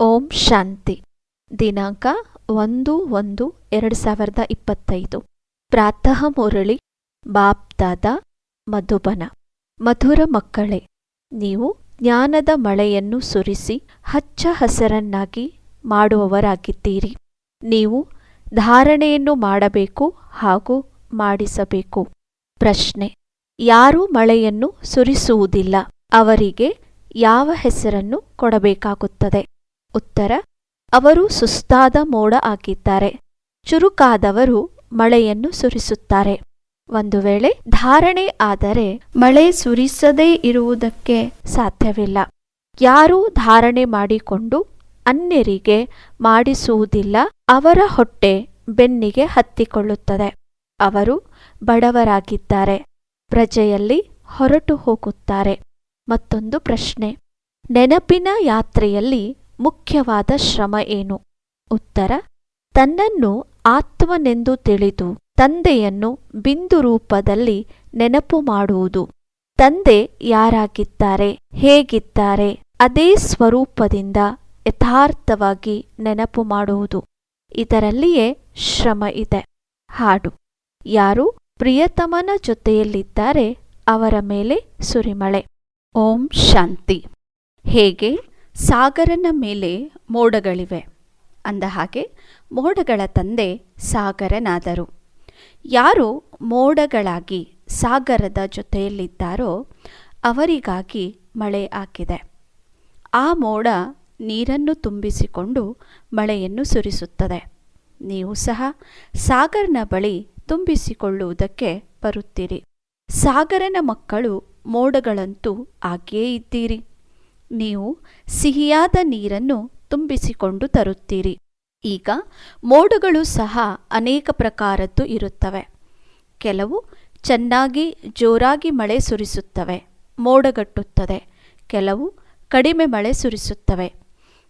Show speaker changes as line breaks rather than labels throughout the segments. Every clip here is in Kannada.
ಓಂ ಶಾಂತಿ. ದಿನಾಂಕ ಒಂದು ಒಂದು ಎರಡು ಸಾವಿರದ ಇಪ್ಪತ್ತೈದು. ಪ್ರಾತಃ ಮುರಳಿ, ಬಾಪ್ದಾದ, ಮಧುಬನ. ಮಧುರ ಮಕ್ಕಳೇ, ನೀವು ಜ್ಞಾನದ ಮಳೆಯನ್ನು ಸುರಿಸಿ ಹಚ್ಚ ಹಸರನ್ನಾಗಿ ಮಾಡುವವರಾಗಿದ್ದೀರಿ. ನೀವು ಧಾರಣೆಯನ್ನು ಮಾಡಬೇಕು ಹಾಗೂ ಮಾಡಿಸಬೇಕು. ಪ್ರಶ್ನೆ, ಯಾರೂ ಮಳೆಯನ್ನು ಸುರಿಸುವುದಿಲ್ಲ. ಅವರಿಗೆ ಯಾವ ಹೆಸರನ್ನು ಕೊಡಬೇಕಾಗುತ್ತದೆ? ಉತ್ತರ, ಅವರು ಸುಸ್ತಾದ ಮೋಡ ಆಗಿದ್ದಾರೆ ಚುರುಕಾದವರು ಮಳೆಯನ್ನು ಸುರಿಸುತ್ತಾರೆ. ಒಂದು ವೇಳೆ ಧಾರಣೆ ಆದರೆ ಮಳೆ ಸುರಿಸದೇ ಇರುವುದಕ್ಕೆ ಸಾಧ್ಯವಿಲ್ಲ. ಯಾರು ಧಾರಣೆ ಮಾಡಿಕೊಂಡು ಅನ್ಯರಿಗೆ ಮಾಡಿಸುವುದಿಲ್ಲ. ಅವರ ಹೊಟ್ಟೆ ಬೆನ್ನಿಗೆ ಹತ್ತಿಕೊಳ್ಳುತ್ತದೆ. ಅವರು ಬಡವರಾಗಿದ್ದಾರೆ. ಪ್ರಜೆಯಲ್ಲಿ ಹೊರಟು ಹೋಗುತ್ತಾರೆ. ಮತ್ತೊಂದು ಪ್ರಶ್ನೆ. ನೆನಪಿನ ಯಾತ್ರೆಯಲ್ಲಿ ಮುಖ್ಯವಾದ ಶ್ರಮ ಏನು? ಉತ್ತರ, ತನ್ನನ್ನು ಆತ್ಮನೆಂದು ತಿಳಿದು ತಂದೆಯನ್ನು ಬಿಂದು ರೂಪದಲ್ಲಿ ನೆನಪು ಮಾಡುವುದು. ತಂದೆ ಯಾರಾಗಿದ್ದಾರೆ, ಹೇಗಿದ್ದಾರೆ, ಅದೇ ಸ್ವರೂಪದಿಂದ ಯಥಾರ್ಥವಾಗಿ ನೆನಪು ಮಾಡುವುದು. ಇದರಲ್ಲಿಯೇ ಶ್ರಮ ಇದೆ. ಹಾಡು, ಯಾರು ಪ್ರಿಯತಮನ ಜೊತೆಯಲ್ಲಿದ್ದಾರೆ ಅವರ ಮೇಲೆ ಸುರಿಮಳೆ. ಓಂ ಶಾಂತಿ. ಹೇಗೆ? ಸಾಗರನ ಮೇಲೆ ಮೋಡಗಳಿವೆ. ಅಂದ ಹಾಗೆ ಮೋಡಗಳ ತಂದೆ ಸಾಗರನಾದರು. ಯಾರು ಮೋಡಗಳಾಗಿ ಸಾಗರದ ಜೊತೆಯಲ್ಲಿದ್ದಾರೋ ಅವರಿಗಾಗಿ ಮಳೆ ಹಾಕಿದೆ. ಆ ಮೋಡ ನೀರನ್ನು ತುಂಬಿಸಿಕೊಂಡು ಮಳೆಯನ್ನು ಸುರಿಸುತ್ತದೆ. ನೀವು ಸಹ ಸಾಗರನ ಬಳಿ ತುಂಬಿಸಿಕೊಳ್ಳುವುದಕ್ಕೆ ಬರುತ್ತೀರಿ. ಸಾಗರನ ಮಕ್ಕಳು ಮೋಡಗಳಂತೂ ಆಗಿಯೇ ಇದ್ದೀರಿ. ನೀವು ಸಿಹಿಯಾದ ನೀರನ್ನು ತುಂಬಿಸಿಕೊಂಡು ತರುತ್ತೀರಿ. ಈಗ ಮೋಡಗಳು ಸಹ ಅನೇಕ ಪ್ರಕಾರದ್ದು ಇರುತ್ತವೆ. ಕೆಲವು ಚೆನ್ನಾಗಿ ಜೋರಾಗಿ ಮಳೆ ಸುರಿಸುತ್ತವೆ, ಮೋಡಗಟ್ಟುತ್ತದೆ. ಕೆಲವು ಕಡಿಮೆ ಮಳೆ ಸುರಿಸುತ್ತವೆ.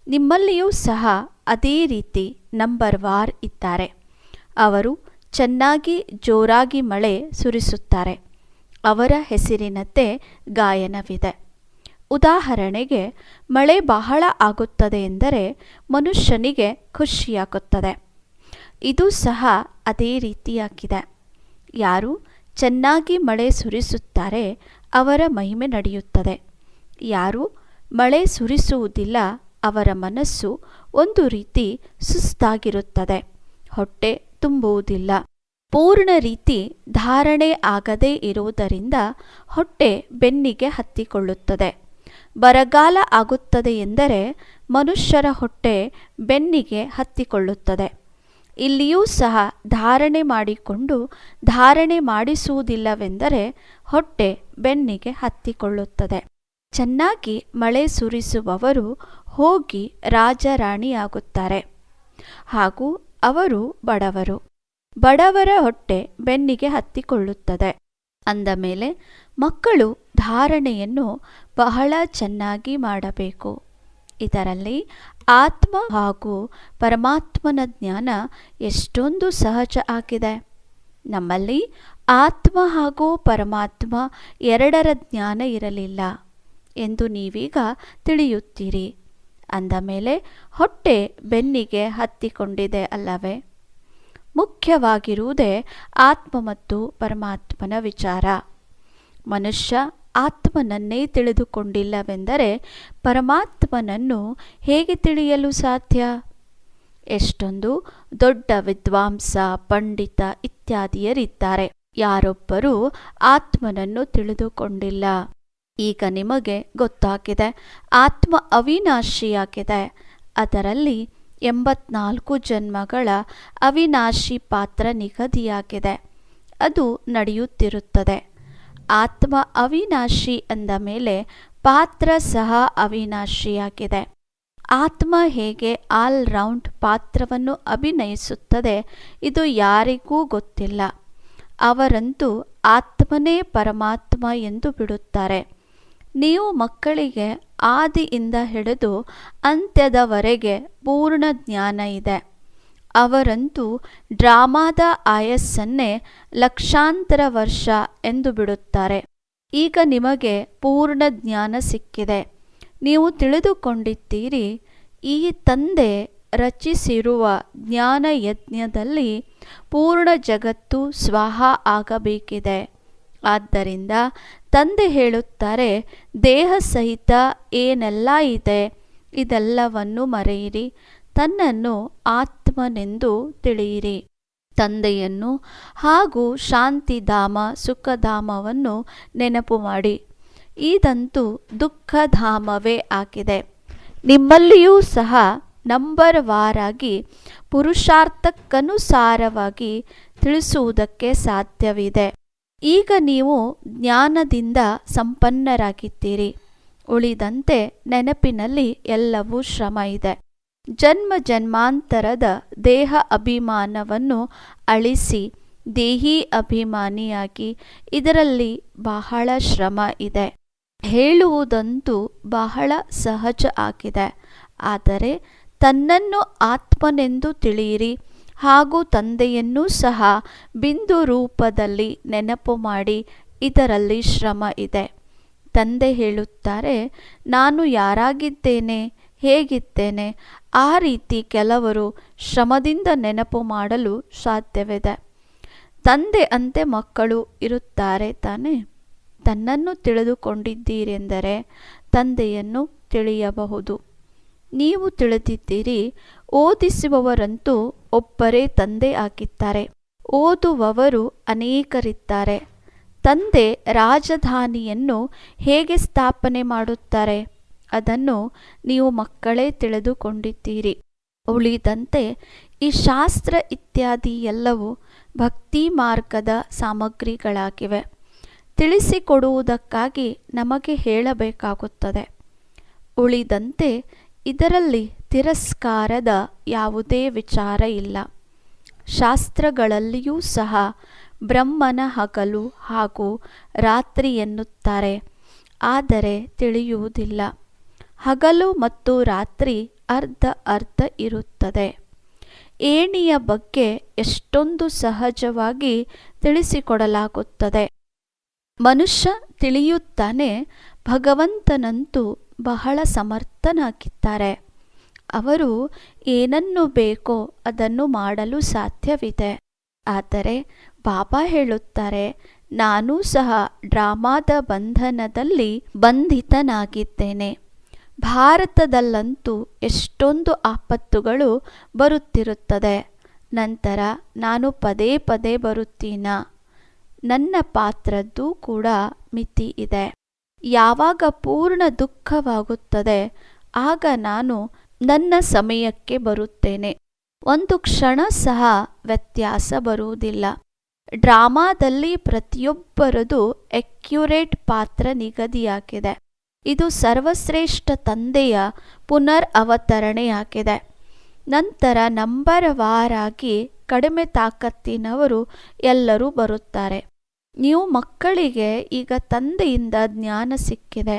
ನಿಮ್ಮಲ್ಲಿಯೂ ಸಹ ಅದೇ ರೀತಿ ನಂಬರ್ ವಾರ್ ಇದ್ದಾರೆ. ಅವರು ಚೆನ್ನಾಗಿ ಜೋರಾಗಿ ಮಳೆ ಸುರಿಸುತ್ತಾರೆ. ಅವರ ಹೆಸರಿನದ್ದೇ ಗಾಯನವಿದೆ. ಉದಾಹರಣೆಗೆ, ಮಳೆ ಬಹಳ ಆಗುತ್ತದೆ ಎಂದರೆ ಮನುಷ್ಯನಿಗೆ ಖುಷಿಯಾಗುತ್ತದೆ. ಇದು ಸಹ ಅದೇ ರೀತಿಯಾಗಿದೆ. ಯಾರು ಚೆನ್ನಾಗಿ ಮಳೆ ಸುರಿಸುತ್ತಾರೆ, ಅವರ ಮಹಿಮೆ ನಡೆಯುತ್ತದೆ. ಯಾರು ಮಳೆ ಸುರಿಸುವುದಿಲ್ಲ, ಅವರ ಮನಸ್ಸು ಒಂದು ರೀತಿ ಸುಸ್ತಾಗಿರುತ್ತದೆ. ಹೊಟ್ಟೆ ತುಂಬುವುದಿಲ್ಲ. ಪೂರ್ಣ ರೀತಿ ಧಾರಣೆ ಆಗದೇ ಇರುವುದರಿಂದ ಹೊಟ್ಟೆ ಬೆನ್ನಿಗೆ ಹತ್ತಿಕೊಳ್ಳುತ್ತದೆ. ಬರಗಾಲ ಆಗುತ್ತದೆ ಎಂದರೆ ಮನುಷ್ಯರ ಹೊಟ್ಟೆ ಬೆನ್ನಿಗೆ ಹತ್ತಿಕೊಳ್ಳುತ್ತದೆ. ಇಲ್ಲಿಯೂ ಸಹ ಧಾರಣೆ ಮಾಡಿಕೊಂಡು ಧಾರಣೆ ಮಾಡಿಸುವುದಿಲ್ಲವೆಂದರೆ ಹೊಟ್ಟೆ ಬೆನ್ನಿಗೆ ಹತ್ತಿಕೊಳ್ಳುತ್ತದೆ. ಚೆನ್ನಾಗಿ ಮಳೆ ಸುರಿಸುವವರು ಹೋಗಿ ರಾಜರಾಣಿಯಾಗುತ್ತಾರೆ. ಹಾಗೂ ಅವರು ಬಡವರು. ಬಡವರ ಹೊಟ್ಟೆ ಬೆನ್ನಿಗೆ ಹತ್ತಿಕೊಳ್ಳುತ್ತದೆ. ಅಂದ ಮೇಲೆ ಮಕ್ಕಳು ಧಾರಣೆಯನ್ನು ಬಹಳ ಚೆನ್ನಾಗಿ ಮಾಡಬೇಕು. ಇದರಲ್ಲಿ ಆತ್ಮ ಹಾಗೂ ಪರಮಾತ್ಮನ ಜ್ಞಾನ ಎಷ್ಟೊಂದು ಸಹಜ ಆಗಿದೆ. ನಮ್ಮಲ್ಲಿ ಆತ್ಮ ಹಾಗೂ ಪರಮಾತ್ಮ ಎರಡರ ಜ್ಞಾನ ಇರಲಿಲ್ಲ ಎಂದು ನೀವೀಗ ತಿಳಿಯುತ್ತೀರಿ. ಅಂದ ಮೇಲೆ ಹೊಟ್ಟೆ ಬೆನ್ನಿಗೆ ಹತ್ತಿಕೊಂಡಿದೆ ಅಲ್ಲವೇ? ಮುಖ್ಯವಾಗಿರುವುದೇ ಆತ್ಮ ಮತ್ತು ಪರಮಾತ್ಮನ ವಿಚಾರ. ಮನುಷ್ಯ ಆತ್ಮನನ್ನೇ ತಿಳಿದುಕೊಂಡಿಲ್ಲವೆಂದರೆ ಪರಮಾತ್ಮನನ್ನು ಹೇಗೆ ತಿಳಿಯಲು ಸಾಧ್ಯ? ಎಷ್ಟೊಂದು ದೊಡ್ಡ ವಿದ್ವಾಂಸ, ಪಂಡಿತ ಇತ್ಯಾದಿಯರಿದ್ದಾರೆ. ಯಾರೊಬ್ಬರೂ ಆತ್ಮನನ್ನು ತಿಳಿದುಕೊಂಡಿಲ್ಲ. ಈಗ ನಿಮಗೆ ಗೊತ್ತಾಗಿದೆ, ಆತ್ಮ ಅವಿನಾಶಿಯಾಗಿದೆ. ಅದರಲ್ಲಿ ಎಂಬತ್ನಾಲ್ಕು ಜನ್ಮಗಳ ಅವಿನಾಶಿ ಪಾತ್ರ ನಿಗದಿಯಾಗಿದೆ. ಅದು ನಡೆಯುತ್ತಿರುತ್ತದೆ. ಆತ್ಮ ಅವಿನಾಶಿ ಅಂದ ಮೇಲೆ ಪಾತ್ರ ಸಹ ಅವಿನಾಶಿಯಾಗಿದೆ ಆತ್ಮ ಹೇಗೆ ಆಲ್ ರೌಂಡ್ ಪಾತ್ರವನ್ನು ಅಭಿನಯಿಸುತ್ತದೆ ಇದು ಯಾರಿಗೂ ಗೊತ್ತಿಲ್ಲ. ಅವರಂತೂ ಆತ್ಮನೇ ಪರಮಾತ್ಮ ಎಂದು ಬಿಡುತ್ತಾರೆ. ನೀವು ಮಕ್ಕಳಿಗೆ ಆದಿಯಿಂದ ಹಿಡಿದು ಅಂತ್ಯದವರೆಗೆ ಪೂರ್ಣ ಜ್ಞಾನ ಇದೆ. ಅವರಂತೂ ಡ್ರಾಮಾದ ಆಯಸ್ಸನ್ನೇ ಲಕ್ಷಾಂತರ ವರ್ಷ ಎಂದು ಬಿಡುತ್ತಾರೆ. ಈಗ ನಿಮಗೆ ಪೂರ್ಣ ಜ್ಞಾನ ಸಿಕ್ಕಿದೆ. ನೀವು ತಿಳಿದುಕೊಂಡಿದ್ದೀರಿ, ಈ ತಂದೆ ರಚಿಸಿರುವ ಜ್ಞಾನ ಯಜ್ಞದಲ್ಲಿ ಪೂರ್ಣ ಜಗತ್ತು ಸ್ವಾಹ ಆಗಬೇಕಿದೆ. ಆದ್ದರಿಂದ ತಂದೆ ಹೇಳುತ್ತಾರೆ, ದೇಹ ಸಹಿತ ಏನೆಲ್ಲ ಇದೆ, ಇದೆಲ್ಲವನ್ನು ಮರೆಯಿರಿ. ತನ್ನನ್ನು ಆತ್ಮನೆಂದು ತಿಳಿಯಿರಿ. ತಂದೆಯನ್ನು ಹಾಗೂ ಶಾಂತಿಧಾಮ, ಸುಖಧಾಮವನ್ನು ನೆನಪು ಮಾಡಿ. ಇದಂತೂ ದುಃಖಧಾಮವೇ ಆಗಿದೆ. ನಿಮ್ಮಲ್ಲಿಯೂ ಸಹ ನಂಬರ್ ವಾರಾಗಿ ಪುರುಷಾರ್ಥಕ್ಕನುಸಾರವಾಗಿ ತಿಳಿಸುವುದಕ್ಕೆ ಸಾಧ್ಯವಿದೆ. ಈಗ ನೀವು ಜ್ಞಾನದಿಂದ ಸಂಪನ್ನರಾಗಿದ್ದೀರಿ. ಉಳಿದಂತೆ ನೆನಪಿನಲ್ಲಿ ಎಲ್ಲವೂ ಶ್ರಮ ಇದೆ. ಜನ್ಮ ಜನ್ಮಾಂತರದ ದೇಹ ಅಭಿಮಾನವನ್ನು ಅಳಿಸಿ ದೇಹಿ ಅಭಿಮಾನಿಯಾಗಿ ಇದರಲ್ಲಿ ಬಹಳ ಶ್ರಮ ಇದೆ. ಹೇಳುವುದಂತೂ ಬಹಳ ಸಹಜ ಆಗಿದೆ. ಆದರೆ ತನ್ನನ್ನು ಆತ್ಮನೆಂದು ತಿಳಿಯಿರಿ ಹಾಗೂ ತಂದೆಯನ್ನೂ ಸಹ ಬಿಂದು ರೂಪದಲ್ಲಿ ನೆನಪು ಮಾಡಿ ಇದರಲ್ಲಿ ಶ್ರಮ ಇದೆ. ತಂದೆ ಹೇಳುತ್ತಾರೆ, ನಾನು ಯಾರಾಗಿದ್ದೇನೆ? ಹೇಗಿದ್ದೇನೆ? ಆ ರೀತಿ ಕೆಲವರು ಶ್ರಮದಿಂದ ನೆನಪು ಮಾಡಲು ಸಾಧ್ಯವಿದೆ. ತಂದೆ ಅಂತೆ ಮಕ್ಕಳು ಇರುತ್ತಾರೆ ತಾನೆ? ತನ್ನನ್ನು ತಿಳಿದುಕೊಂಡಿದ್ದೀರೆಂದರೆ ತಂದೆಯನ್ನು ತಿಳಿಯಬಹುದು. ನೀವು ತಿಳಿದಿದ್ದೀರಿ, ಓದಿಸುವವರಂತೂ ಒಬ್ಬರೇ ತಂದೆ ಆಗಿದ್ದಾರೆ. ಓದುವವರು ಅನೇಕರಿದ್ದಾರೆ. ತಂದೆ ರಾಜಧಾನಿಯನ್ನು ಹೇಗೆ ಸ್ಥಾಪನೆ ಮಾಡುತ್ತಾರೆ? ಅದನ್ನು ನೀವು ಮಕ್ಕಳೇ ತಿಳಿದುಕೊಂಡಿದ್ದೀರಿ. ಉಳಿದಂತೆ ಈ ಶಾಸ್ತ್ರ ಇತ್ಯಾದಿ ಎಲ್ಲವೂ ಭಕ್ತಿ ಮಾರ್ಗದ ಸಾಮಗ್ರಿಗಳಾಗಿವೆ. ತಿಳಿಸಿಕೊಡುವುದಕ್ಕಾಗಿ ನಮಗೆ ಹೇಳಬೇಕಾಗುತ್ತದೆ. ಉಳಿದಂತೆ ಇದರಲ್ಲಿ ತಿರಸ್ಕಾರದ ಯಾವುದೇ ವಿಚಾರ ಇಲ್ಲ. ಶಾಸ್ತ್ರಗಳಲ್ಲಿಯೂ ಸಹ ಬ್ರಹ್ಮನ ಹಗಲು ಹಾಗೂ ರಾತ್ರಿ ಎನ್ನುತ್ತಾರೆ. ಆದರೆ ತಿಳಿಯುವುದಿಲ್ಲ. ಹಗಲು ಮತ್ತು ರಾತ್ರಿ ಅರ್ಧ ಅರ್ಧ ಇರುತ್ತದೆ. ಏಣಿಯ ಬಗ್ಗೆ ಎಷ್ಟೊಂದು ಸಹಜವಾಗಿ ತಿಳಿಸಿಕೊಡಲಾಗುತ್ತದೆ. ಮನುಷ್ಯ ತಿಳಿಯುತ್ತಾನೆ, ಭಗವಂತನಂತೂ ಬಹಳ ಸಮರ್ಥನಾಗಿದ್ದಾರೆ. ಅವರು ಏನನ್ನು ಬೇಕೋ ಅದನ್ನು ಮಾಡಲು ಸಾಧ್ಯವಿದೆ. ಆದರೆ ಬಾಬಾ ಹೇಳುತ್ತಾರೆ, ನಾನೂ ಸಹ ಡ್ರಾಮಾದ ಬಂಧನದಲ್ಲಿ ಬಂಧಿತನಾಗಿದ್ದೇನೆ. ಭಾರತದಲ್ಲಂತೂ ಎಷ್ಟೊಂದು ಆಪತ್ತುಗಳು ಬರುತ್ತಿರುತ್ತದೆ. ನಂತರ ನಾನು ಪದೇ ಪದೇ ಬರುತ್ತೀನಾ? ನನ್ನ ಪಾತ್ರದ್ದು ಕೂಡ ಮಿತಿ ಇದೆ. ಯಾವಾಗ ಪೂರ್ಣ ದುಃಖವಾಗುತ್ತದೆ, ಆಗ ನಾನು ನನ್ನ ಸಮಯಕ್ಕೆ ಬರುತ್ತೇನೆ. ಒಂದು ಕ್ಷಣ ಸಹ ವ್ಯತ್ಯಾಸ ಬರುವುದಿಲ್ಲ. ಡ್ರಾಮಾದಲ್ಲಿ ಪ್ರತಿಯೊಬ್ಬರದು ಎಕ್ಯುರೇಟ್ ಪಾತ್ರ ನಿಗದಿಯಾಗಿದೆ. ಇದು ಸರ್ವಶ್ರೇಷ್ಠ ತಂದೆಯ ಪುನರ್ ಅವತರಣೆಯಾಗಿದೆ ನಂತರ ನಂಬರ್ ವಾರಾಗಿ ಕಡಿಮೆ ತಾಕತ್ತಿನವರು ಎಲ್ಲರೂ ಬರುತ್ತಾರೆ. ನೀವು ಮಕ್ಕಳಿಗೆ ಈಗ ತಂದೆಯಿಂದ ಜ್ಞಾನ ಸಿಕ್ಕಿದೆ.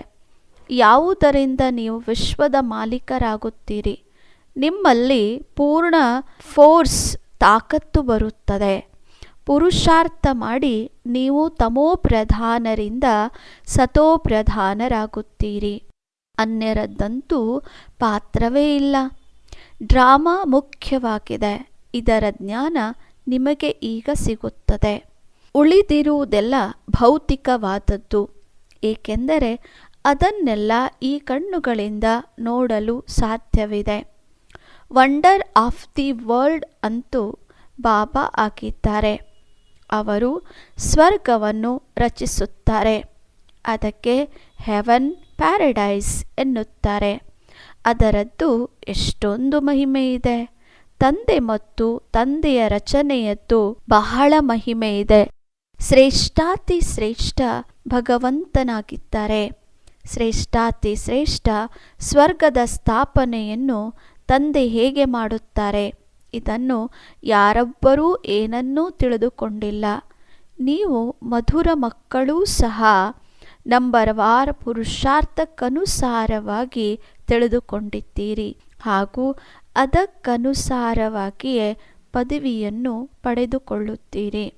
ಯಾವುದರಿಂದ ನೀವು ವಿಶ್ವದ ಮಾಲೀಕರಾಗುತ್ತೀರಿ? ನಿಮ್ಮಲ್ಲಿ ಪೂರ್ಣ ಫೋರ್ಸ್, ತಾಕತ್ತು ಬರುತ್ತದೆ. ಪುರುಷಾರ್ಥ ಮಾಡಿ ನೀವು ತಮೋಪ್ರಧಾನರಿಂದ ಸತೋಪ್ರಧಾನರಾಗುತ್ತೀರಿ. ಸತೋ ಪ್ರಧಾನರಾಗುತ್ತೀರಿ ಅನ್ಯರದ್ದಂತೂ ಪಾತ್ರವೇ ಇಲ್ಲ. ಡ್ರಾಮಾ ಮುಖ್ಯವಾಗಿದೆ. ಇದರ ಜ್ಞಾನ ನಿಮಗೆ ಈಗ ಸಿಗುತ್ತದೆ. ಉಳಿದಿರುವುದೆಲ್ಲ ಭೌತಿಕವಾದದ್ದು. ಏಕೆಂದರೆ ಅದನ್ನೆಲ್ಲ ಈ ಕಣ್ಣುಗಳಿಂದ ನೋಡಲು ಸಾಧ್ಯವಿದೆ. ವಂಡರ್ ಆಫ್ ದಿ ವರ್ಲ್ಡ್ ಅಂತೂ ಬಾಬಾ ಆಗಿದ್ದಾರೆ ಅವರು ಸ್ವರ್ಗವನ್ನು ರಚಿಸುತ್ತಾರೆ. ಅದಕ್ಕೆ ಹೆವನ್ ಪ್ಯಾರಡೈಸ್ ಎನ್ನುತ್ತಾರೆ. ಅದರದ್ದು ಎಷ್ಟೊಂದು ಮಹಿಮೆ ಇದೆ. ತಂದೆ ಮತ್ತು ತಂದೆಯ ರಚನೆಯದ್ದು ಬಹಳ ಮಹಿಮೆ ಇದೆ. ಶ್ರೇಷ್ಠಾತಿ ಶ್ರೇಷ್ಠ ಭಗವಂತನಾಗಿದ್ದಾರೆ. ಶ್ರೇಷ್ಠಾತಿ ಶ್ರೇಷ್ಠ ಸ್ವರ್ಗದ ಸ್ಥಾಪನೆಯನ್ನು ತಂದೆ ಹೇಗೆ ಮಾಡುತ್ತಾರೆ? ಇದನ್ನು ಯಾರೊಬ್ಬರೂ ಏನನ್ನೂ ತಿಳಿದುಕೊಂಡಿಲ್ಲ. ನೀವು ಮಧುರ ಮಕ್ಕಳೂ ಸಹ ನಂಬರ್ ವಾರ ಪುರುಷಾರ್ಥಕ್ಕನುಸಾರವಾಗಿ ತಿಳಿದುಕೊಂಡಿದ್ದೀರಿ. ಹಾಗೂ ಅದಕ್ಕನುಸಾರವಾಗಿಯೇ ಪದವಿಯನ್ನು ಪಡೆದುಕೊಳ್ಳುತ್ತೀರಿ.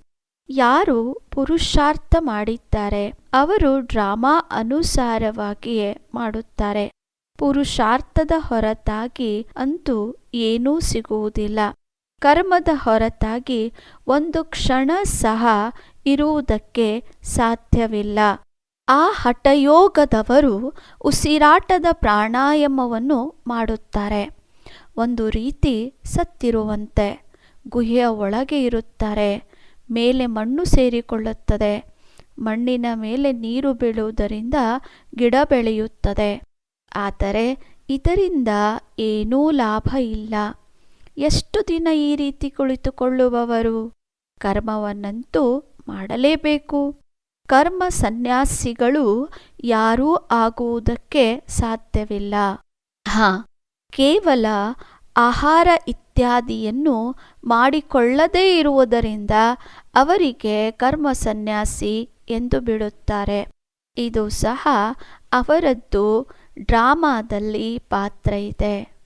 ಯಾರು ಪುರುಷಾರ್ಥ ಮಾಡಿದ್ದಾರೆ, ಅವರು ಡ್ರಾಮಾ ಅನುಸಾರವಾಗಿಯೇ ಮಾಡುತ್ತಾರೆ. ಪುರುಷಾರ್ಥದ ಹೊರತಾಗಿ ಅಂತೂ ಏನೂ ಸಿಗುವುದಿಲ್ಲ. ಕರ್ಮದ ಹೊರತಾಗಿ ಒಂದು ಕ್ಷಣ ಸಹ ಇರುವುದಕ್ಕೆ ಸಾಧ್ಯವಿಲ್ಲ. ಆ ಹಠಯೋಗದವರು ಉಸಿರಾಟದ ಪ್ರಾಣಾಯಾಮವನ್ನು ಮಾಡುತ್ತಾರೆ. ಒಂದು ರೀತಿ ಸತ್ತಿರುವಂತೆ ಗುಹೆಯ ಒಳಗೆ ಇರುತ್ತಾರೆ. ಮೇಲೆ ಮಣ್ಣು ಸೇರಿಕೊಳ್ಳುತ್ತದೆ. ಮಣ್ಣಿನ ಮೇಲೆ ನೀರು ಬೀಳುವುದರಿಂದ ಗಿಡ ಬೆಳೆಯುತ್ತದೆ. ಆದರೆ ಇದರಿಂದ ಏನೂ ಲಾಭ ಇಲ್ಲ. ಎಷ್ಟು ದಿನ ಈ ರೀತಿ ಕುಳಿತುಕೊಳ್ಳುವವರು? ಕರ್ಮವನ್ನಂತೂ ಮಾಡಲೇಬೇಕು. ಕರ್ಮ ಸನ್ಯಾಸಿಗಳು ಯಾರೂ ಆಗುವುದಕ್ಕೆ ಸಾಧ್ಯವಿಲ್ಲ. ಹಾ, ಕೇವಲ ಆಹಾರ ಇತ್ಯಾದಿಯನ್ನು ಮಾಡಿಕೊಳ್ಳದೇ ಇರುವುದರಿಂದ ಅವರಿಗೆ ಕರ್ಮ ಸನ್ಯಾಸಿ ಎಂದು ಬಿಡುತ್ತಾರೆ. ಇದು ಸಹ ಅವರದ್ದು ಡ್ರಾಮಾದಲ್ಲಿ ಪಾತ್ರ ಇದೆ.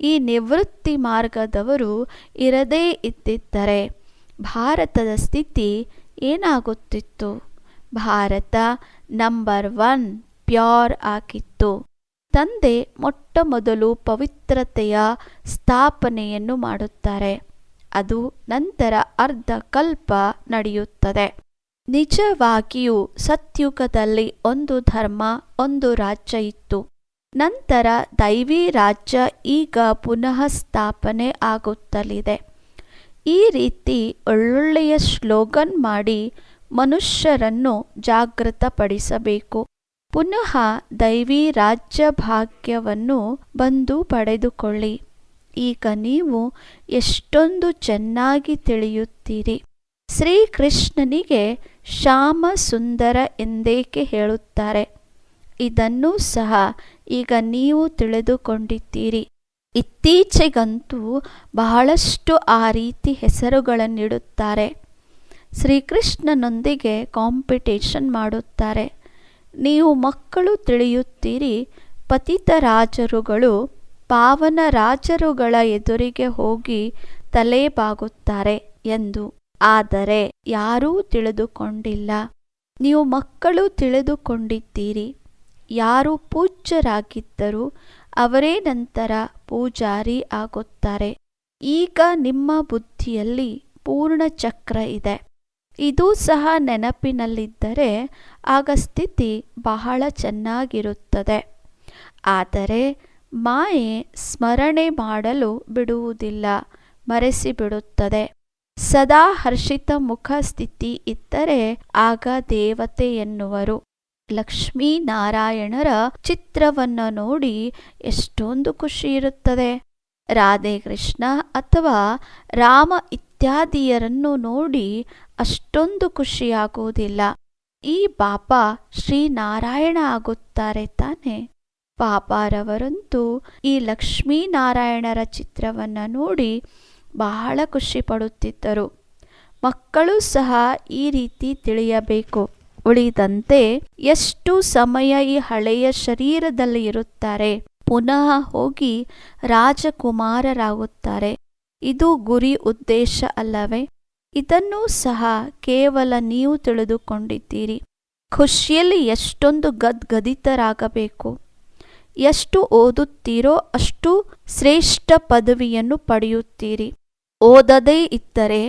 ಈ ನಿವೃತ್ತಿ ಮಾರ್ಗದವರು ಇರದೇ ಇದ್ದಿದ್ದರೆ ಭಾರತದ ಸ್ಥಿತಿ ಏನಾಗುತ್ತಿತ್ತು? ಭಾರತ ನಂಬರ್ ಒನ್ ಪ್ಯೂರ್ ಆಗಿತ್ತು. ತಂದೆ ಮೊಟ್ಟ ಮೊದಲು ಪವಿತ್ರತೆಯ ಸ್ಥಾಪನೆಯನ್ನು ಮಾಡುತ್ತಾರೆ. ಅದು ನಂತರ ಅರ್ಧ ಕಲ್ಪ ನಡೆಯುತ್ತದೆ. ನಿಜವಾಗಿಯೂ ಸತ್ಯುಗದಲ್ಲಿ ಒಂದು ಧರ್ಮ, ಒಂದು ರಾಜ್ಯ ಇತ್ತು. ನಂತರ ದೈವಿ ರಾಜ್ಯ ಈಗ ಪುನಃ ಸ್ಥಾಪನೆ ಆಗುತ್ತಲಿದೆ. ಈ ರೀತಿ ಒಳ್ಳೊಳ್ಳೆಯ ಶ್ಲೋಗನ್ ಮಾಡಿ ಮನುಷ್ಯರನ್ನು ಜಾಗೃತಪಡಿಸಬೇಕು. ಪುನಃ ದೈವಿ ರಾಜ್ಯ ಭಾಗ್ಯವನ್ನು ಬಂದು ಪಡೆದುಕೊಳ್ಳಿ. ಈಗ ನೀವು ಎಷ್ಟೊಂದು ಚೆನ್ನಾಗಿ ತಿಳಿಯುತ್ತೀರಿ. ಶ್ರೀಕೃಷ್ಣನಿಗೆ ಶ್ಯಾಮ ಸುಂದರ ಎಂದೇಕೆ ಹೇಳುತ್ತಾರೆ? ಇದನ್ನೂ ಸಹ ಈಗ ನೀವು ತಿಳಿದುಕೊಂಡಿದ್ದೀರಿ. ಇತ್ತೀಚೆಗಂತೂ ಬಹಳಷ್ಟು ಆ ರೀತಿ ಹೆಸರುಗಳನ್ನಿಡುತ್ತಾರೆ ಶ್ರೀಕೃಷ್ಣನೊಂದಿಗೆ ಕಾಂಪಿಟೇಷನ್ ಮಾಡುತ್ತಾರೆ. ನೀವು ಮಕ್ಕಳು ತಿಳಿಯುತ್ತೀರಿ ಪತಿತ ರಾಜರುಗಳು ಪಾವನ ರಾಜರುಗಳ ಎದುರಿಗೆ ಹೋಗಿ ತಲೆ ಬಾಗುತ್ತಾರೆ ಎಂದು. ಆದರೆ ಯಾರೂ ತಿಳಿದುಕೊಂಡಿಲ್ಲ. ನೀವು ಮಕ್ಕಳು ತಿಳಿದುಕೊಂಡಿದ್ದೀರಿ. ಯಾರು ಪೂಜ್ಯರಾಗಿದ್ದರೂ ಅವರೇ ನಂತರ ಪೂಜಾರಿ ಆಗುತ್ತಾರೆ. ಈಗ ನಿಮ್ಮ ಬುದ್ಧಿಯಲ್ಲಿ ಪೂರ್ಣ ಚಕ್ರ ಇದೆ. ಇದು ಸಹ ನೆನಪಿನಲ್ಲಿದ್ದರೆ ಆಗ ಸ್ಥಿತಿ ಬಹಳ ಚೆನ್ನಾಗಿರುತ್ತದೆ. ಆದರೆ ಮಾಯೆ ಸ್ಮರಣೆ ಮಾಡಲು ಬಿಡುವುದಿಲ್ಲ, ಮರೆಸಿಬಿಡುತ್ತದೆ. ಸದಾ ಹರ್ಷಿತ ಮುಖ ಸ್ಥಿತಿ ಇದ್ದರೆ ಆಗ ದೇವತೆ ಎನ್ನುವರು. ಲಕ್ಷ್ಮೀನಾರಾಯಣರ ಚಿತ್ರವನ್ನು ನೋಡಿ ಎಷ್ಟೊಂದು ಖುಷಿ ಇರುತ್ತದೆ. ರಾಧೆ ಕೃಷ್ಣ ಅಥವಾ ರಾಮ ಇತ್ಯಾದಿಯರನ್ನು ನೋಡಿ ಅಷ್ಟೊಂದು ಖುಷಿಯಾಗುವುದಿಲ್ಲ. ಈ ಬಾಬಾ ಶ್ರೀನಾರಾಯಣ ಆಗುತ್ತಾರೆ ತಾನೆ. ಪಾಪಾರವರಂತೂ ಈ ಲಕ್ಷ್ಮೀನಾರಾಯಣರ ಚಿತ್ರವನ್ನು ನೋಡಿ ಬಹಳ ಖುಷಿಪಡುತ್ತಿದ್ದರು ಮಕ್ಕಳು ಸಹ ಈ ರೀತಿ ತಿಳಿಯಬೇಕು. ಉಳಿದಂತೆ ಎಷ್ಟು ಸಮಯ ಈ ಹಳೆಯ ಶರೀರದಲ್ಲಿ ಇರುತ್ತಾರೆ, ಪುನಃ ಹೋಗಿ ರಾಜಕುಮಾರರಾಗುತ್ತಾರೆ. ಇದು ಗುರಿ ಉದ್ದೇಶ ಅಲ್ಲವೇ? ಇದನ್ನೂ ಸಹ ಕೇವಲ ನೀವು ತಿಳಿದುಕೊಂಡಿದ್ದೀರಿ. ಖುಷಿಯಲ್ಲಿ ಎಷ್ಟೊಂದು ಗದ್ಗದಿತರಾಗಬೇಕು. ಎಷ್ಟು ಓದುತ್ತೀರೋ ಅಷ್ಟು ಶ್ರೇಷ್ಠ ಪದವಿಯನ್ನು ಪಡೆಯುತ್ತೀರಿ. ಓದದೇ ಇದ್ದರೆ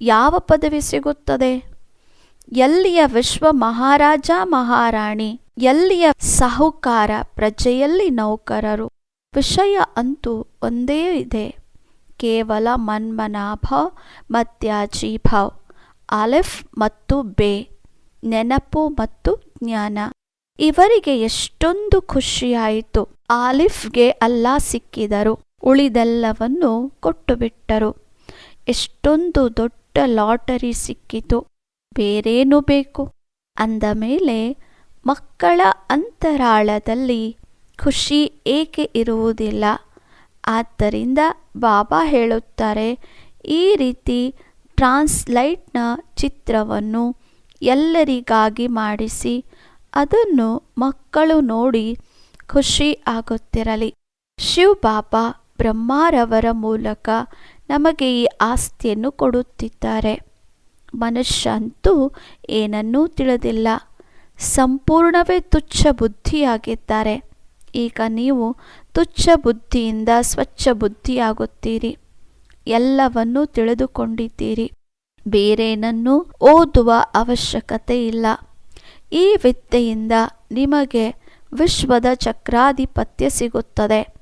ಯಾವ ಪದವಿ ಸಿಗುತ್ತದೆ? ಎಲ್ಲಿಯ ವಿಶ್ವ ಮಹಾರಾಜ ಮಹಾರಾಣಿ? ಎಲ್ಲಿಯ ಸಾಹುಕಾರ ಪ್ರಜೆಯಲ್ಲಿ ನೌಕರರು? ವಿಷಯ ಅಂತೂ ಒಂದೇ ಇದೆ. ಕೇವಲ ಮನ್ಮನಾಭ ಮತ್ಯಾಜೀಭಾವ್ ಅಲೆಫ್ ಮತ್ತು ಬೇ, ನೆನಪು ಮತ್ತು ಜ್ಞಾನ. ಇವರಿಗೆ ಎಷ್ಟೊಂದು ಖುಷಿಯಾಯಿತು. ಆಲಿಫ್ಗೆ ಅಲ್ಲ ಸಿಕ್ಕಿದರು. ಉಳಿದೆಲ್ಲವನ್ನು ಕೊಟ್ಟು ಬಿಟ್ಟರು ಎಷ್ಟೊಂದು ದೊಡ್ಡ ಲಾಟರಿ ಸಿಕ್ಕಿತು. ಬೇರೇನು ಬೇಕು? ಅಂದ ಮೇಲೆ ಮಕ್ಕಳ ಅಂತರಾಳದಲ್ಲಿ ಖುಷಿ ಏಕೆ ಇರುವುದಿಲ್ಲ? ಆದ್ದರಿಂದ ಬಾಬಾ ಹೇಳುತ್ತಾರೆ, ಈ ರೀತಿ ಟ್ರಾನ್ಸ್ಲೈಟ್ನ ಚಿತ್ರವನ್ನು ಎಲ್ಲರಿಗಾಗಿ ಮಾಡಿಸಿ, ಅದನ್ನು ಮಕ್ಕಳು ನೋಡಿ ಖುಷಿ ಆಗುತ್ತಿರಲಿ. ಶಿವ್ ಬಾಬಾ ಬ್ರಹ್ಮಾರವರ ಮೂಲಕ ನಮಗೆ ಈ ಆಸ್ತಿಯನ್ನು ಕೊಡುತ್ತಿದ್ದಾರೆ. ಮನುಷ್ಯ ಅಂತೂ ಏನನ್ನೂ ತಿಳಿದಿಲ್ಲ. ಸಂಪೂರ್ಣವೇ ತುಚ್ಛ ಬುದ್ಧಿಯಾಗಿದ್ದಾರೆ. ಈಗ ನೀವು ತುಚ್ಛ ಬುದ್ಧಿಯಿಂದ ಸ್ವಚ್ಛ ಬುದ್ಧಿಯಾಗುತ್ತೀರಿ. ಎಲ್ಲವನ್ನೂ ತಿಳಿದುಕೊಂಡಿದ್ದೀರಿ. ಬೇರೇನನ್ನೂ ಓದುವ ಅವಶ್ಯಕತೆ ಇಲ್ಲ. ಈ ವಿದ್ಯೆಯಿಂದ ನಿಮಗೆ ವಿಶ್ವದ ಚಕ್ರಾಧಿಪತ್ಯ ಸಿಗುತ್ತದೆ.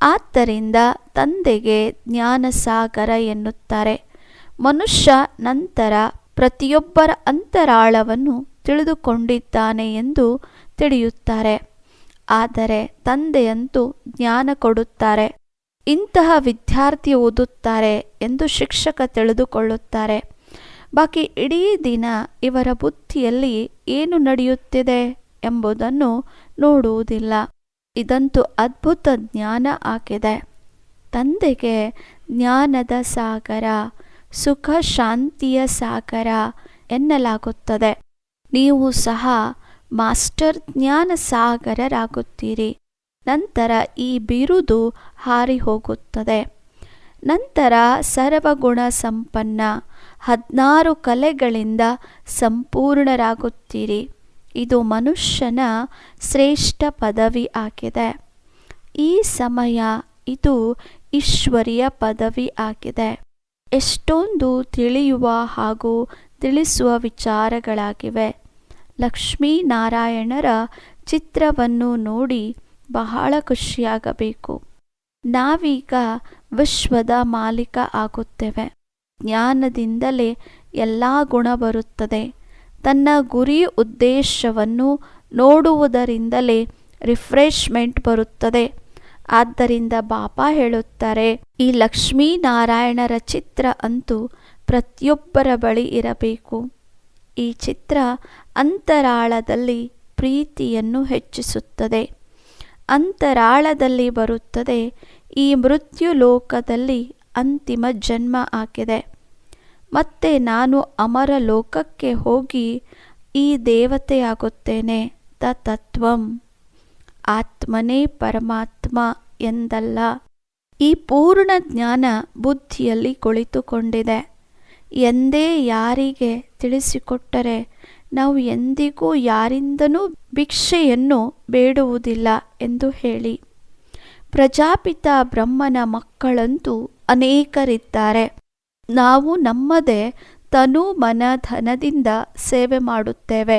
ಆದ್ದರಿಂದ ತಂದೆಗೆ ಜ್ಞಾನಸಾಗರ ಎನ್ನುತ್ತಾರೆ. ಮನುಷ್ಯ ನಂತರ ಪ್ರತಿಯೊಬ್ಬರ ಅಂತರಾಳವನ್ನು ತಿಳಿದುಕೊಂಡಿದ್ದಾನೆ ಎಂದು ತಿಳಿಯುತ್ತಾರೆ. ಆದರೆ ತಂದೆಯಂತೂ ಜ್ಞಾನ ಕೊಡುತ್ತಾರೆ. ಇಂತಹ ವಿದ್ಯಾರ್ಥಿ ಓದುತ್ತಾರೆ ಎಂದು ಶಿಕ್ಷಕ ತಿಳಿದುಕೊಳ್ಳುತ್ತಾರೆ. ಬಾಕಿ ಇಡೀ ದಿನ ಇವರ ಬುದ್ಧಿಯಲ್ಲಿ ಏನು ನಡೆಯುತ್ತಿದೆ ಎಂಬುದನ್ನು ನೋಡುವುದಿಲ್ಲ. ಇದಂತೂ ಅದ್ಭುತ ಜ್ಞಾನ ಆಗಿದೆ. ತಂದೆಗೆ ಜ್ಞಾನದ ಸಾಗರ, ಸುಖ ಶಾಂತಿಯ ಸಾಗರ ಎನ್ನಲಾಗುತ್ತದೆ. ನೀವು ಸಹ ಮಾಸ್ಟರ್ ಜ್ಞಾನ ಸಾಗರರಾಗುತ್ತೀರಿ. ನಂತರ ಈ ಬಿರುದು ಹಾರಿ ಹೋಗುತ್ತದೆ ನಂತರ ಸರ್ವಗುಣ ಸಂಪನ್ನ ಹದಿನಾರು ಕಲೆಗಳಿಂದ ಸಂಪೂರ್ಣರಾಗುತ್ತೀರಿ. ಇದು ಮನುಷ್ಯನ ಶ್ರೇಷ್ಠ ಪದವಿ ಆಗಿದೆ. ಈ ಸಮಯ ಇದು ಈಶ್ವರಿಯ ಪದವಿ ಆಗಿದೆ. ಎಷ್ಟೊಂದು ತಿಳಿಯುವ ಹಾಗೂ ತಿಳಿಸುವ ವಿಚಾರಗಳಾಗಿವೆ. ಲಕ್ಷ್ಮೀನಾರಾಯಣರ ಚಿತ್ರವನ್ನು ನೋಡಿ ಬಹಳ ಖುಷಿಯಾಗಬೇಕು. ನಾವೀಗ ವಿಶ್ವದ ಮಾಲೀಕ ಆಗುತ್ತೇವೆ. ಜ್ಞಾನದಿಂದಲೇ ಎಲ್ಲ ಗುಣ ಬರುತ್ತದೆ. ತನ್ನ ಗುರಿ ಉದ್ದೇಶವನ್ನು ನೋಡುವುದರಿಂದಲೇ ರಿಫ್ರೆಶ್ಮೆಂಟ್ ಬರುತ್ತದೆ. ಆದ್ದರಿಂದ ಬಾಪಾ ಹೇಳುತ್ತಾರೆ, ಈ ಲಕ್ಷ್ಮೀನಾರಾಯಣರ ಚಿತ್ರ ಅಂತೂ ಪ್ರತಿಯೊಬ್ಬರ ಬಳಿ ಇರಬೇಕು. ಈ ಚಿತ್ರ ಅಂತರಾಳದಲ್ಲಿ ಪ್ರೀತಿಯನ್ನು ಹೆಚ್ಚಿಸುತ್ತದೆ. ಅಂತರಾಳದಲ್ಲಿ ಬರುತ್ತದೆ, ಈ ಮೃತ್ಯು ಲೋಕದಲ್ಲಿ ಅಂತಿಮ ಜನ್ಮ ಆಗಿದೆ. ಮತ್ತೆ ನಾನು ಅಮರ ಲೋಕಕ್ಕೆ ಹೋಗಿ ಈ ದೇವತೆಯಾಗುತ್ತೇನೆ. ತ ತತ್ವಂ. ಆತ್ಮನೇ ಪರಮಾತ್ಮ ಎಂದಲ್ಲ. ಈ ಪೂರ್ಣ ಜ್ಞಾನ ಬುದ್ಧಿಯಲ್ಲಿ ಕುಳಿತುಕೊಂಡಿದೆ. ಎಂದೇ ಯಾರಿಗೆ ತಿಳಿಸಿಕೊಟ್ಟರೆ ನಾವು ಎಂದಿಗೂ ಯಾರಿಂದನೂ ಭಿಕ್ಷೆಯನ್ನು ಬೇಡುವುದಿಲ್ಲ ಎಂದು ಹೇಳಿ. ಪ್ರಜಾಪಿತ ಬ್ರಹ್ಮನ ಮಕ್ಕಳಂತೂ ಅನೇಕರಿದ್ದಾರೆ. ನಾವು ನಮ್ಮದೇ ತನು ಮನ ಧನದಿಂದ ಸೇವೆ ಮಾಡುತ್ತೇವೆ.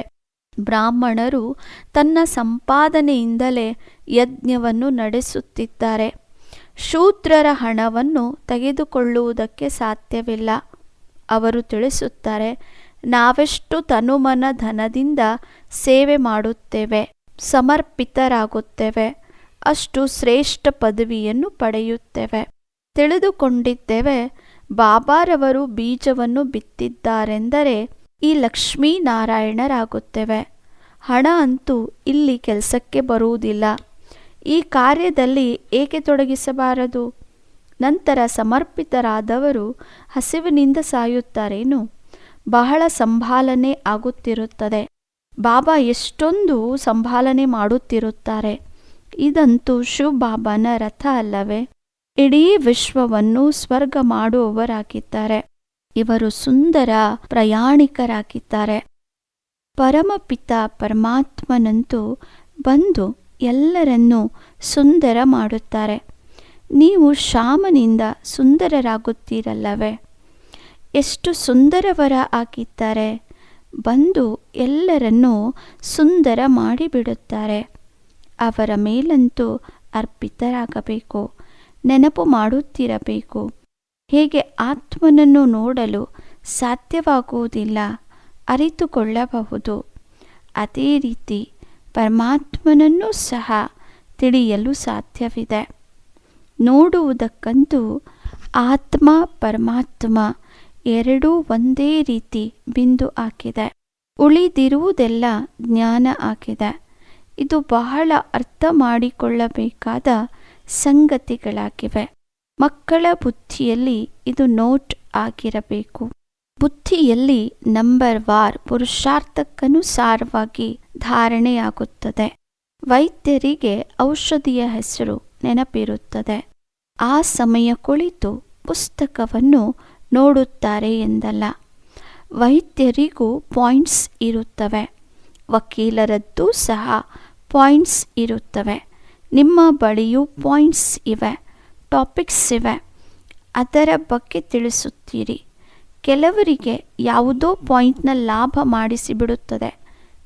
ಬ್ರಾಹ್ಮಣರು ತನ್ನ ಸಂಪಾದನೆಯಿಂದಲೇ ಯಜ್ಞವನ್ನು ನಡೆಸುತ್ತಿದ್ದಾರೆ. ಶೂದ್ರರ ಹಣವನ್ನು ತೆಗೆದುಕೊಳ್ಳುವುದಕ್ಕೆ ಸಾಧ್ಯವಿಲ್ಲ. ಅವರು ತಿಳಿಸುತ್ತಾರೆ, ನಾವೆಷ್ಟು ತನುಮನ ಧನದಿಂದ ಸೇವೆ ಮಾಡುತ್ತೇವೆ, ಸಮರ್ಪಿತರಾಗುತ್ತೇವೆ, ಅಷ್ಟು ಶ್ರೇಷ್ಠ ಪದವಿಯನ್ನು ಪಡೆಯುತ್ತೇವೆ. ತಿಳಿದುಕೊಂಡಿದ್ದೇವೆ ಬಾಬಾರವರು ಬೀಜವನ್ನು ಬಿತ್ತಿದ್ದಾರೆಂದರೆ ಈ ಲಕ್ಷ್ಮೀನಾರಾಯಣರಾಗುತ್ತೇವೆ. ಹಣ ಅಂತೂ ಇಲ್ಲಿ ಕೆಲಸಕ್ಕೆ ಬರುವುದಿಲ್ಲ. ಈ ಕಾರ್ಯದಲ್ಲಿ ಏಕೆ ತೊಡಗಿಸಬಾರದು? ನಂತರ ಸಮರ್ಪಿತರಾದವರು ಹಸಿವಿನಿಂದ ಸಾಯುತ್ತಾರೇನು? ಬಹಳ ಸಂಭಾಲನೆ ಆಗುತ್ತಿರುತ್ತದೆ. ಬಾಬಾ ಎಷ್ಟೊಂದು ಸಂಭಾಲನೆ ಮಾಡುತ್ತಿರುತ್ತಾರೆ. ಇದಂತೂ ಶಿವ ಬಾಬಾನ ರಥ ಅಲ್ಲವೇ? ಇಡೀ ವಿಶ್ವವನ್ನು ಸ್ವರ್ಗ ಮಾಡುವವರಾಗಿದ್ದಾರೆ. ಇವರು ಸುಂದರ ಪ್ರಯಾಣಿಕರಾಗಿದ್ದಾರೆ. ಪರಮಪಿತ ಪರಮಾತ್ಮನಂತೂ ಬಂದು ಎಲ್ಲರನ್ನೂ ಸುಂದರ ಮಾಡುತ್ತಾರೆ. ನೀವು ಶಾಮನಿಂದ ಸುಂದರರಾಗುತ್ತೀರಲ್ಲವೇ? ಎಷ್ಟು ಸುಂದರವರ ಆಗಿದ್ದಾರೆ. ಬಂದು ಎಲ್ಲರನ್ನೂ ಸುಂದರ ಮಾಡಿಬಿಡುತ್ತಾರೆ. ಅವರ ಮೇಲಂತೂ ಅರ್ಪಿತರಾಗಬೇಕು. ನೆನಪು ಮಾಡುತ್ತಿರಬೇಕು. ಹೇಗೆ ಆತ್ಮನನ್ನು ನೋಡಲು ಸಾಧ್ಯವಾಗುವುದಿಲ್ಲ ಅರಿತುಕೊಳ್ಳಬಹುದು. ಅದೇ ರೀತಿ ಪರಮಾತ್ಮನನ್ನು ಸಹ ತಿಳಿಯಲು ಸಾಧ್ಯವಿದೆ. ನೋಡುವುದಕ್ಕಂತೂ ಆತ್ಮ, ಪರಮಾತ್ಮ ಎರಡೂ ಒಂದೇ ರೀತಿ ಬಿಂದು ಹಾಕಿದೆ. ಉಳಿದಿರುವುದೆಲ್ಲ ಜ್ಞಾನ ಆಗಿದೆ ಇದು ಬಹಳ ಅರ್ಥ ಮಾಡಿಕೊಳ್ಳಬೇಕಾದ ಸಂಗತಿಗಳಾಗಿವೆ. ಮಕ್ಕಳ ಬುದ್ಧಿಯಲ್ಲಿ ಇದು ನೋಟ್ ಆಗಿರಬೇಕು. ಬುದ್ಧಿಯಲ್ಲಿ ನಂಬರ್ ವಾರ್ ಪುರುಷಾರ್ಥಕ್ಕನುಸಾರವಾಗಿ ಧಾರಣೆಯಾಗುತ್ತದೆ. ವೈದ್ಯರಿಗೆ ಔಷಧಿಯ ಹೆಸರು ನೆನಪಿರುತ್ತದೆ. ಆ ಸಮಯ ಕುಳಿತು ಪುಸ್ತಕವನ್ನು ನೋಡುತ್ತಾರೆ ಎಂದಲ್ಲ. ವೈದ್ಯರಿಗೂ ಪಾಯಿಂಟ್ಸ್ ಇರುತ್ತವೆ. ವಕೀಲರದ್ದು ಸಹ ಪಾಯಿಂಟ್ಸ್ ಇರುತ್ತವೆ. ನಿಮ್ಮ ಬಳಿಯೂ ಪಾಯಿಂಟ್ಸ್ ಇವೆ ಟಾಪಿಕ್ಸ್ ಇವೆ. ಅದರ ಬಗ್ಗೆ ತಿಳಿಸುತ್ತೀರಿ. ಕೆಲವರಿಗೆ ಯಾವುದೋ ಪಾಯಿಂಟ್ನ ಲಾಭ ಮಾಡಿಸಿಬಿಡುತ್ತದೆ.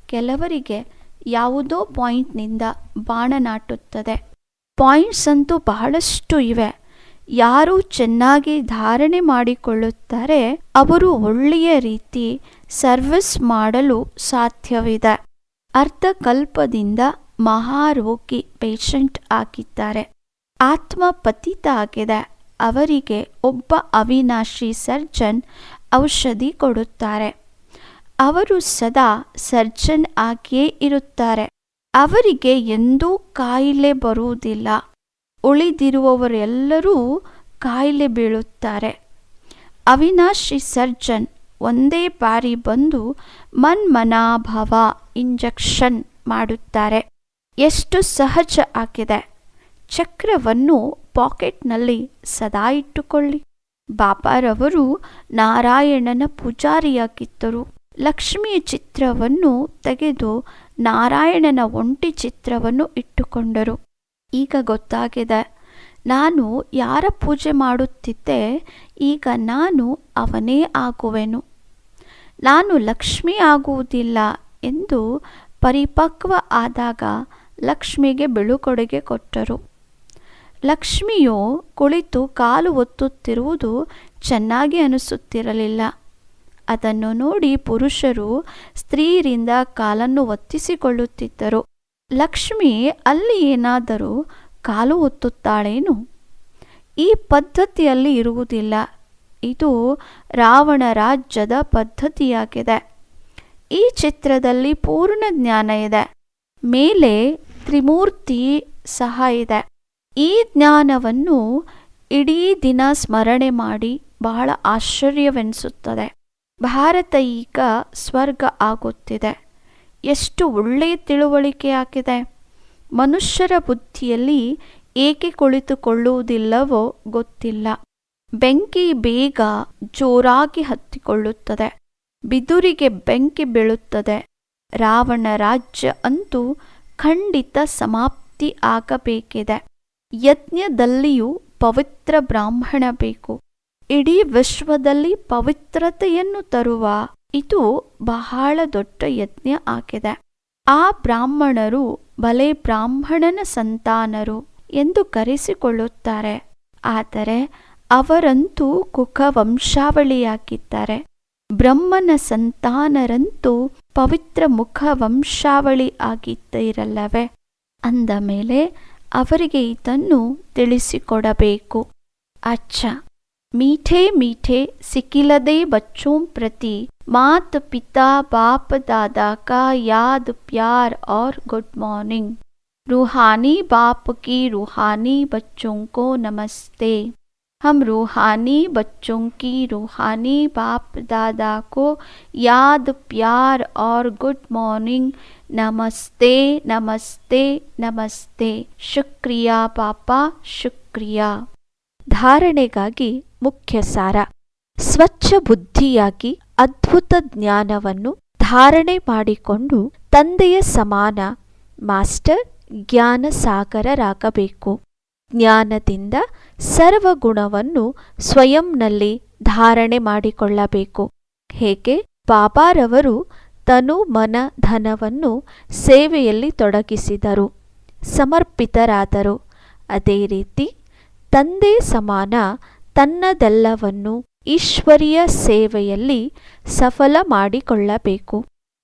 ಕೆಲವರಿಗೆ ಯಾವುದೋ ಪಾಯಿಂಟ್ನಿಂದ ಬಾಣ ನಾಟುತ್ತದೆ. ಪಾಯಿಂಟ್ಸ್ ಅಂತೂ ಬಹಳಷ್ಟು ಇವೆ. ಯಾರು ಚೆನ್ನಾಗಿ ಧಾರಣೆ ಮಾಡಿಕೊಳ್ಳುತ್ತಾರೆ, ಅವರು ಒಳ್ಳೆಯ ರೀತಿ ಸರ್ವಿಸ್ ಮಾಡಲು ಸಾಧ್ಯವಿದೆ. ಅರ್ಧಕಲ್ಪದಿಂದ ಮಹಾರೋಗಿ ಪೇಷಂಟ್ ಆಗಿದ್ದಾರೆ. ಆತ್ಮ ಪತಿತ ಆಗಿದೆ. ಅವರಿಗೆ ಒಬ್ಬ ಅವಿನಾಶಿ ಸರ್ಜನ್ ಔಷಧಿ ಕೊಡುತ್ತಾರೆ. ಅವರು ಸದಾ ಸರ್ಜನ್ ಆಗಿಯೇ ಇರುತ್ತಾರೆ. ಅವರಿಗೆ ಎಂದೂ ಕಾಯಿಲೆ ಬರುವುದಿಲ್ಲ. ಉಳಿದಿರುವವರೆಲ್ಲರೂ ಕಾಯಿಲೆ ಬೀಳುತ್ತಾರೆ. ಅವಿನಾಶಿ ಸರ್ಜನ್ ಒಂದೇ ಬಾರಿ ಬಂದು ಮನ್ಮನಾಭವ ಇಂಜೆಕ್ಷನ್ ಮಾಡುತ್ತಾರೆ. ಎಷ್ಟು ಸಹಜ ಆಗಿದೆ. ಚಕ್ರವನ್ನು ಪಾಕೆಟ್ನಲ್ಲಿ ಸದಾ ಇಟ್ಟುಕೊಳ್ಳಿ. ಬಾಬಾರವರು ನಾರಾಯಣನ ಪೂಜಾರಿಯಾಗಿದ್ದರು. ಲಕ್ಷ್ಮಿಯ ಚಿತ್ರವನ್ನು ತೆಗೆದು ನಾರಾಯಣನ ಒಂಟಿ ಚಿತ್ರವನ್ನು ಇಟ್ಟುಕೊಂಡರು. ಈಗ ಗೊತ್ತಾಗಿದೆ, ನಾನು ಯಾರ ಪೂಜೆ ಮಾಡುತ್ತಿದ್ದೆ, ಈಗ ನಾನು ಅವನೇ ಆಗುವೆನು. ನಾನು ಲಕ್ಷ್ಮಿ ಆಗುವುದಿಲ್ಲ ಎಂದು ಪರಿಪಕ್ವ ಆದಾಗ ಲಕ್ಷ್ಮಿಗೆ ಬಿಳುಕೊಡುಗೆ ಕೊಟ್ಟರು. ಲಕ್ಷ್ಮಿಯು ಕುಳಿತು ಕಾಲು ಒತ್ತುತ್ತಿರುವುದು ಚೆನ್ನಾಗಿ ಅನಿಸುತ್ತಿರಲಿಲ್ಲ. ಅದನ್ನು ನೋಡಿ ಪುರುಷರು ಸ್ತ್ರೀಯರಿಂದ ಕಾಲನ್ನು ಒತ್ತಿಸಿಕೊಳ್ಳುತ್ತಿದ್ದರು. ಲಕ್ಷ್ಮಿ ಅಲ್ಲಿ ಏನಾದರೂ ಕಾಲು ಒತ್ತುತ್ತಾಳೇನು? ಈ ಪದ್ಧತಿಯಲ್ಲಿ ಇರುವುದಿಲ್ಲ. ಇದು ರಾವಣ ರಾಜ್ಯದ ಪದ್ಧತಿಯಾಗಿದೆ. ಈ ಚಿತ್ರದಲ್ಲಿ ಪೂರ್ಣ ಜ್ಞಾನ ಇದೆ. ಮೇಲೆ ತ್ರಿಮೂರ್ತಿ ಸಹ ಇದೆ. ಈ ಜ್ಞಾನವನ್ನು ಇಡೀ ದಿನ ಸ್ಮರಣೆ ಮಾಡಿ ಬಹಳ ಆಶ್ಚರ್ಯವೆನಿಸುತ್ತದೆ. ಭಾರತ ಈಗ ಸ್ವರ್ಗ ಆಗುತ್ತಿದೆ. ಎಷ್ಟು ಒಳ್ಳೆಯ ತಿಳುವಳಿಕೆ ಆಗಿದೆ. ಮನುಷ್ಯರ ಬುದ್ಧಿಯಲ್ಲಿ ಏಕೆ ಕುಳಿತುಕೊಳ್ಳುವುದಿಲ್ಲವೋ ಗೊತ್ತಿಲ್ಲ. ಬೆಂಕಿ ಬೇಗ ಜೋರಾಗಿ ಹತ್ತಿಕೊಳ್ಳುತ್ತದೆ. ಬಿದುರಿಗೆ ಬೆಂಕಿ ಬೀಳುತ್ತದೆ. ರಾವಣ ರಾಜ್ಯ ಅಂತೂ ಖಂಡಿತ ಸಮಾಪ್ತಿ ಆಗಬೇಕಿದೆ. ಯಜ್ಞದಲ್ಲಿಯೂ ಪವಿತ್ರ ಬ್ರಾಹ್ಮಣ ಬೇಕು. ಇಡೀ ವಿಶ್ವದಲ್ಲಿ ಪವಿತ್ರತೆಯನ್ನು ತರುವ ಇದು ಬಹಳ ದೊಡ್ಡ ಯಜ್ಞ ಆಗಿದೆ. ಆ ಬ್ರಾಹ್ಮಣರು ಬಲೆ ಬ್ರಾಹ್ಮಣನ ಸಂತಾನರು ಎಂದು ಕರೆಸಿಕೊಳ್ಳುತ್ತಾರೆ. ಆದರೆ ಅವರಂತೂ ಕುಖ ವಂಶಾವಳಿಯಾಗಿದ್ದಾರೆ ಬ್ರಹ್ಮನ ಸಂತಾನರಂತೂ ಪವಿತ್ರ ಮುಖ ವಂಶಾವಳಿ ಆಗಿದ್ದೀರಲ್ಲವೇ? ಅಂದ ಮೇಲೆ ಅವರಿಗೆ ಇದನ್ನು ತಿಳಿಸಿಕೊಡಬೇಕು. ಅಚ್ಚ, ಮೀಠೆ ಮೀಠೆ ಸಿಕ್ಕಿಲ್ಲದೆ ಬಚ್ಚೋಂ ಪ್ರತಿ ಮಾತ್ ಪಿತಾ ಬಾಪ್ ದಾದಾ ಕಾ ಯಾದ್ ಪ್ಯಾರ್ ಔರ್ ಗುಡ್ ಮಾರ್ನಿಂಗ್. ರೂಹಾನಿ ಬಾಪ್ ಕಿ ರೂಹಾನಿ ಬಚ್ಚೋಂ ಕೋ ನಮಸ್ತೆ. हम रूहानी बच्चों की रूहानी बाप दादा को याद प्यार और गुड मॉर्निंग नमस्ते नमस्ते नमस्ते शुक्रिया पापा शुक्रिया ಧಾರಣೆಗಾಗಿ ಮುಖ್ಯ ಸಾರ ಸ್ವಚ್ಛ ಬುದ್ಧಿಯಾಗಿ ಅದ್ಭುತ ಜ್ಞಾನವನ್ನು ಧಾರಣೆ ಮಾಡಿಕೊಂಡು ತಂದೆಯ ಸಮಾನ ಮಾಸ್ಟರ್ ಜ್ಞಾನ ಸಾಗರರಾಗಬೇಕು ಜ್ಞಾನದಿಂದ ಸರ್ವಗುಣವನ್ನು ಸ್ವಯಂನಲ್ಲಿ ಧಾರಣೆ ಮಾಡಿಕೊಳ್ಳಬೇಕು. ಹೇಗೆ? ಬಾಬಾರವರು ತನು ಮನ ಧನವನ್ನು ಸೇವೆಯಲ್ಲಿ ತೊಡಗಿಸಿದರು, ಸಮರ್ಪಿತರಾದರು. ಅದೇ ರೀತಿ ತಂದೆ ಸಮಾನ ತನ್ನದೆಲ್ಲವನ್ನು ಈಶ್ವರಿಯ ಸೇವೆಯಲ್ಲಿ ಸಫಲ ಮಾಡಿಕೊಳ್ಳಬೇಕು.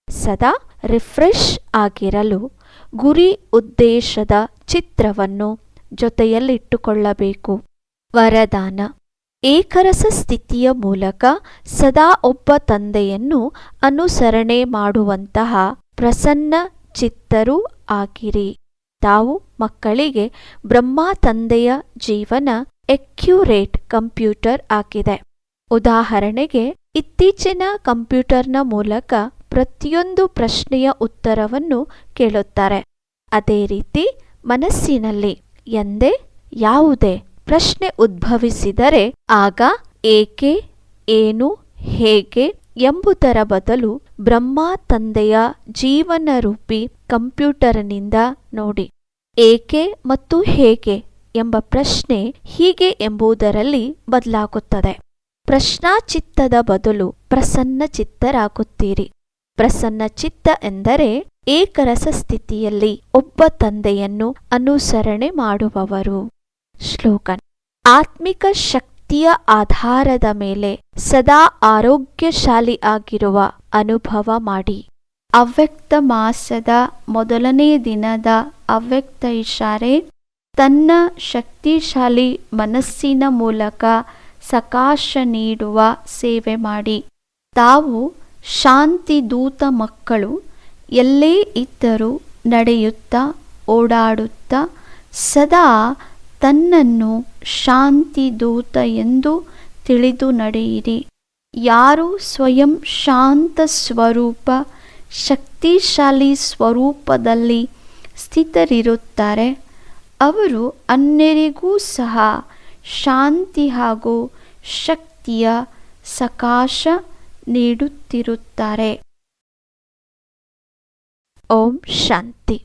ಸದಾ ರಿಫ್ರೆಶ್ ಆಗಿರಲು ಗುರಿ ಉದ್ದೇಶದ ಚಿತ್ರವನ್ನು ಜೊತೆಯಲ್ಲಿಟ್ಟುಕೊಳ್ಳಬೇಕು ವರದಾನ. ಏಕರಸ ಸ್ಥಿತಿಯ ಮೂಲಕ ಸದಾ ಒಬ್ಬ ತಂದೆಯನ್ನು ಅನುಸರಣೆ ಮಾಡುವಂತಹ ಪ್ರಸನ್ನ ಚಿತ್ತರೂ ಆಗಿರಿ. ತಾವು ಮಕ್ಕಳಿಗೆ ಬ್ರಹ್ಮ ತಂದೆಯ ಜೀವನ ಎಕ್ಯೂರೇಟ್ ಕಂಪ್ಯೂಟರ್ ಆಗಿದೆ. ಉದಾಹರಣೆಗೆ, ಇತ್ತೀಚಿನ ಕಂಪ್ಯೂಟರ್ನ ಮೂಲಕ ಪ್ರತಿಯೊಂದು ಪ್ರಶ್ನೆಯ ಉತ್ತರವನ್ನು ಕೇಳುತ್ತಾರೆ. ಅದೇ ರೀತಿ, ಮನಸ್ಸಿನಲ್ಲಿ. ಎಂದೇ ಯಾವುದೇ ಪ್ರಶ್ನೆ ಉದ್ಭವಿಸಿದರೆ ಆಗ ಏಕೆ, ಏನು, ಹೇಗೆ ಎಂಬುದರ ಬದಲು ಬ್ರಹ್ಮ ತಂದೆಯ ಜೀವನ ರೂಪಿ ಕಂಪ್ಯೂಟರ್ನಿಂದ ನೋಡಿ.
ಏಕೆ ಮತ್ತು ಹೇಗೆ ಎಂಬ ಪ್ರಶ್ನೆ ಹೀಗೆ ಎಂಬುದರಲ್ಲಿ ಬದಲಾಗುತ್ತದೆ. ಪ್ರಶ್ನಾಚಿತ್ತದ ಬದಲು ಪ್ರಸನ್ನ ಚಿತ್ತರಾಗುತ್ತೀರಿ ಪ್ರಸನ್ನ ಚಿತ್ತ ಎಂದರೆ ಏಕರಸ ಸ್ಥಿತಿಯಲ್ಲಿ ಒಬ್ಬ ತಂದೆಯನ್ನು ಅನುಸರಣೆ ಮಾಡುವವರು. ಶ್ಲೋಕನ್ ಆತ್ಮಿಕ ಶಕ್ತಿಯ ಆಧಾರದ ಮೇಲೆ ಸದಾ ಆರೋಗ್ಯಶಾಲಿ ಆಗಿರುವ ಅನುಭವ ಮಾಡಿ.
ಅವ್ಯಕ್ತ ಮಾಸದ ಮೊದಲನೇ ದಿನದ ಅವ್ಯಕ್ತ ಇಶಾರೆ ತನ್ನ ಶಕ್ತಿಶಾಲಿ ಮನಸ್ಸಿನ ಮೂಲಕ ಸಕಾಶ ನೀಡುವ ಸೇವೆ ಮಾಡಿ. ತಾವು ಶಾಂತಿ ದೂತ ಮಕ್ಕಳು ಎಲ್ಲೇ ಇದ್ದರೂ ನಡೆಯುತ್ತಾ, ಓಡಾಡುತ್ತಾ, ಸದಾ ತನ್ನನ್ನು ಶಾಂತಿ ದೂತ ಎಂದು ತಿಳಿದು ನಡೆಯಿರಿ. ಯಾರು ಸ್ವಯಂ ಶಾಂತ ಸ್ವರೂಪ, ಶಕ್ತಿಶಾಲಿ ಸ್ವರೂಪದಲ್ಲಿ ಸ್ಥಿತರಿರುತ್ತಾರೆ, ಅವರು ಅನ್ಯರಿಗೂ ಸಹ ಶಾಂತಿ ಹಾಗೂ ಶಕ್ತಿಯ ಸಕಾಶ ನೀಡುತ್ತಿರುತ್ತಾರೆ.
ಓಂ ಶಾಂತಿ